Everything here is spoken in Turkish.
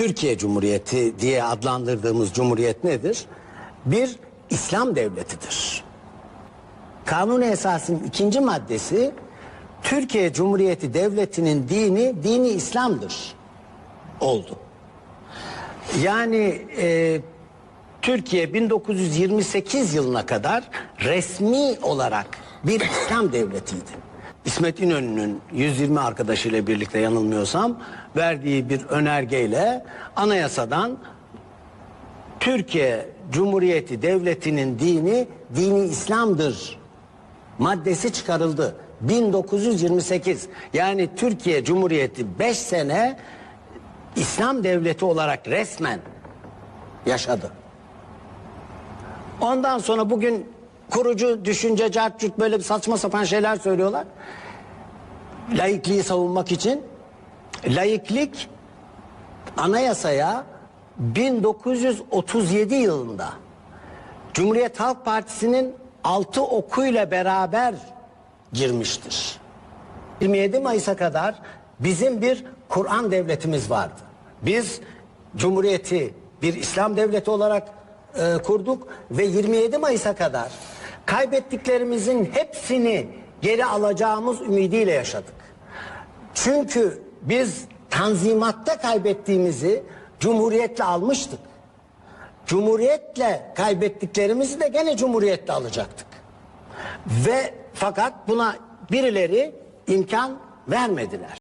Türkiye Cumhuriyeti diye adlandırdığımız cumhuriyet nedir? Bir İslam devletidir. Kanun esasının ikinci maddesi Türkiye Cumhuriyeti Devleti'nin dini dini İslam'dır oldu. Yani e, Türkiye 1928 yılına kadar resmi olarak bir İslam devletiydi. İsmet İnönü'nün 120 arkadaşıyla birlikte yanılmıyorsam verdiği bir önergeyle anayasadan Türkiye Cumhuriyeti Devleti'nin dini dini İslam'dır maddesi çıkarıldı. 1928 yani Türkiye Cumhuriyeti 5 sene İslam devleti olarak resmen yaşadı. Ondan sonra bugün kurucu düşünce cartçut böyle bir saçma sapan şeyler söylüyorlar. Laikliği savunmak için. Laiklik anayasaya 1937 yılında Cumhuriyet Halk Partisi'nin altı okuyla beraber girmiştir. 27 Mayıs'a kadar bizim bir Kur'an devletimiz vardı. Biz Cumhuriyeti bir İslam devleti olarak e, kurduk ve 27 Mayıs'a kadar kaybettiklerimizin hepsini geri alacağımız ümidiyle yaşadık. Çünkü biz tanzimatta kaybettiğimizi Cumhuriyetle almıştık. Cumhuriyetle kaybettiklerimizi de gene Cumhuriyetle alacaktık. Ve fakat buna birileri imkan vermediler.